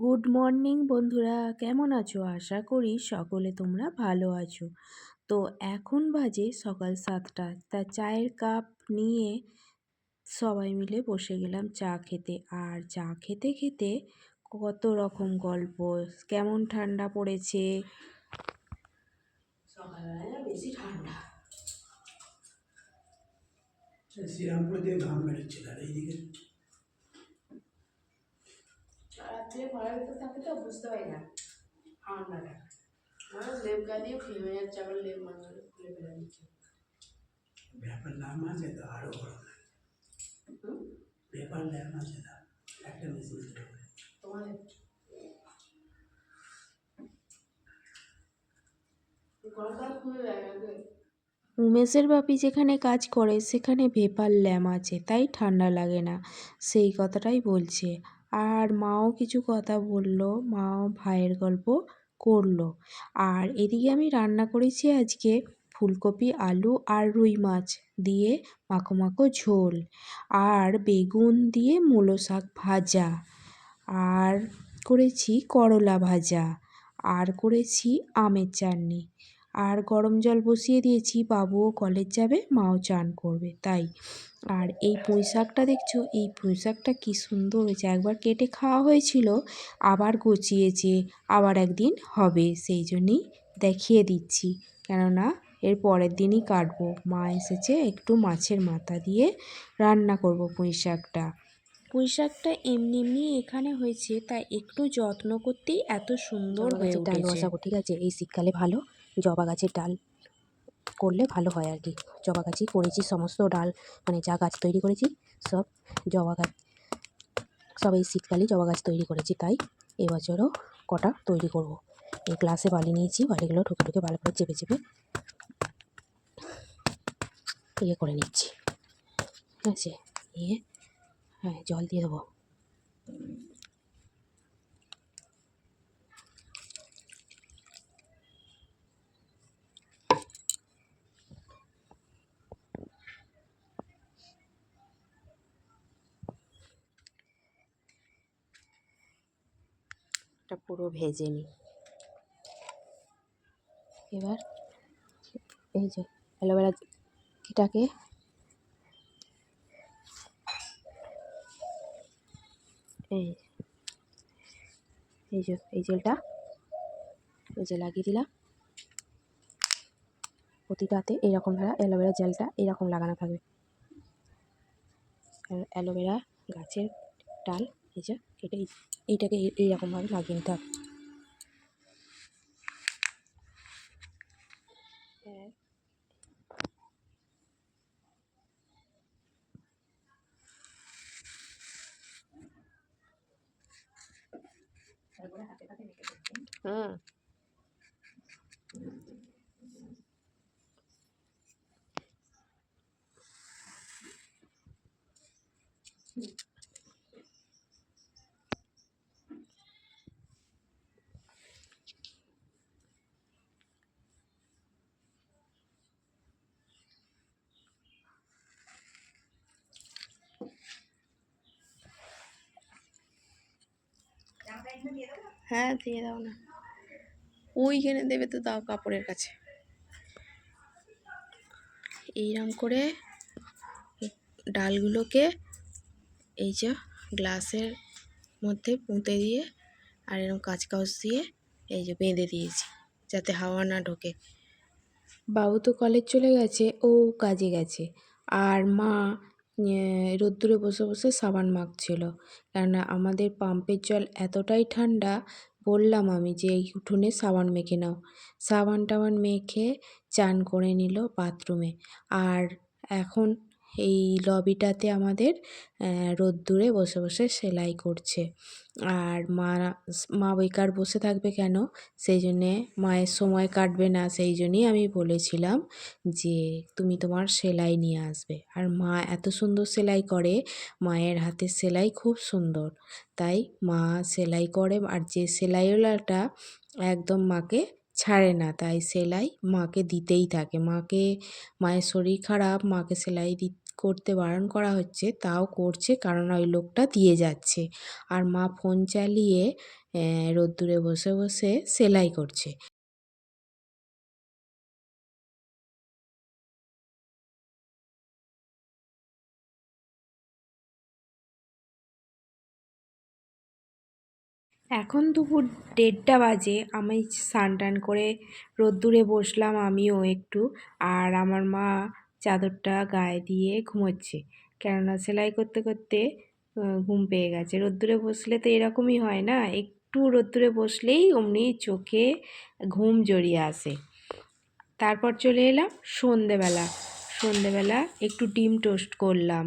Good morning বন্ধুরা। কেমন আছো? আশা করি সকলে তোমরা ভালো আছো। তো এখন বাজে সকাল সাতটা। তা চায়ের কাপ নিয়ে সবাই মিলে বসে গেলাম চা খেতে। আর চা খেতে খেতে কত রকম গল্প কেমন ঠান্ডা পড়েছে? সকালবেলা বেশি ঠান্ডা। শ্রীরামপুর ঘাম বেরোচ্ছিল আর এইদিকে রাত্রে ঘরের ভিতর থাকে তো বুঝতে পারি না। আমার লেপ গা দিয়ে ফেমে যাচ্ছে আবার লেপ মাঝে খুলে ফেলে দিচ্ছে। ব্যাপার নাম আছে তো আরও গরম? পেপার আছে না একটা মেশিন গরমকাল যায় উমেশের বাপি যেখানে কাজ করে সেখানে ভেপার ল্যাম্প আছে তাই ঠান্ডা লাগে না। সেই কথাটাই বলছে। আর মাও কিছু কথা বলল, মাও ভাইয়ের গল্প করল। আর এদিকে আমি রান্না করেছি আজকে ফুলকপি, আলু আর রুই মাছ দিয়ে মাখো মাখো ঝোল আর বেগুন দিয়ে মূলো শাক ভাজা আর করেছি করলা ভাজা আর করেছি আমের চাটনি। আর গরম জল বসিয়ে দিয়েছি, বাবুও কলেজ যাবে, মাও চান করবে, তাই আর এই পুঁই শাকটা দেখছ? এই পুঁই শাকটা কী সুন্দর হয়েছে। একবার কেটে খাওয়া হয়েছিল আবার গচিয়েছে আবার একদিন হবে সেই জন্যই দেখিয়ে দিচ্ছি। কেননা এর পরের দিনই কাটবো। মা এসেছে একটু মাছের মাথা দিয়ে রান্না করব পুঁই শাকটা পুঁই শাকটা এমনি এমনি এখানে হয়েছে তাই একটু যত্ন করতেই এত সুন্দর হয়ে ডাল বসাবো ঠিক আছে? এই শীতকালে ভালো জবা গাছের ডাল। করলে ভালো হয় আর কি। জবা গাছই করেছি, সমস্ত ডাল মানে যা গাছ তৈরি করেছি, সব জবা গাছ, সব এই শীতকালেই জবা গাছ তৈরি করেছি, তাই এবছরও কটা তৈরি করব। এই গ্লাসে বালি নিয়েছি, বালিগুলো ঠুকে ঠুকে ভালো করে চেপে চেপে ইয়ে করে নিচ্ছি। ঠিক আছে নিয়ে হ্যাঁ জল দিয়ে দেবো। এটা পুরো ভেজে নিই এবার এই যে অ্যালোভেরা এটাকে এই এই যে, এই জেলটা এই যে লাগিয়ে দিলাম। প্রতিটাতে এইরকম ধরা অ্যালোভেরা জেলটা এইরকম লাগানো থাকবে। অ্যালোভেরা গাছের ডাল, এই যে কেটে এই- এইটাকে এই- এইরকমভাবে লাগিয়ে নিতে হবে। হুম। হ্যাঁ দিয়ে দাও না। ওইখানে দেবে তো দাও কাপড়ের কাছে। এইরকম করে ডালগুলোকে এই যে গ্লাসের মধ্যে পুঁতে দিয়ে আর এরকম কাঁচকাউচ দিয়ে এই যে বেঁধে দিয়েছি যাতে হাওয়া না ঢোকে। বাবু তো কলেজ চলে গেছে ও কাজে গেছে। আর মা রোদ্দুরে বসে বসে সাবান মাখছিল। কেননা আমাদের পাম্পের জল এতটাই ঠান্ডা, বললাম আমি যে এই উঠোনে সাবান মেখে নাও। সাবান টাবান মেখে চান করে নিল বাথরুমে। আর এখন এই লবিটাতে আমাদের রোদ্দুরে বসে বসে সেলাই করছে। আর মা মা বেকার বসে থাকবে কেন? সেই জন্যে মায়ের সময় কাটবে না, সেই জন্যই আমি বলেছিলাম যে, তুমি তোমার সেলাই নিয়ে আসবে। আর মা এত সুন্দর সেলাই করে, মায়ের হাতের সেলাই খুব সুন্দর। তাই মা সেলাই করে, আর যে সেলাইওয়ালাটা একদম মাকে ছাড়ে না, তাই সেলাই মাকে দিতেই থাকে। মাকে, মায়ের শরীর খারাপ, মাকে সেলাই দি করতে বারণ করা হচ্ছে, তাও করছে কারণ ওই লোকটা দিয়ে যাচ্ছে। আর মা ফোন চালিয়ে রোদ্দুরে বসে বসে সেলাই করছে। এখন দুপুর দেড়টা বাজে, আমি স্নান টান করে রোদ্দুরে বসলাম, আমিও একটু। আর আমার মা চাদরটা গায়ে দিয়ে ঘুমোচ্ছে। কেননা সেলাই করতে করতে ঘুম পেয়ে গেছে। রোদ্দুরে বসলে তো এরকমই হয় না? একটু রোদ্দুরে বসলেই অমনি চোখে ঘুম জড়িয়ে আসে। তারপর চলে এলাম সন্ধেবেলা। সন্ধেবেলা একটু ডিম টোস্ট করলাম।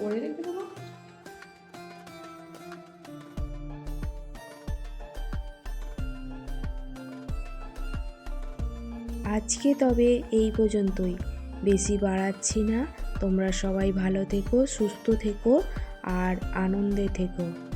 করে রেখে দেবো আজকে তবে এই পর্যন্তই। বেশি বাড়াচ্ছি না। তোমরা সবাই ভালো থেকো সুস্থ থেকো আর আনন্দে থেকো।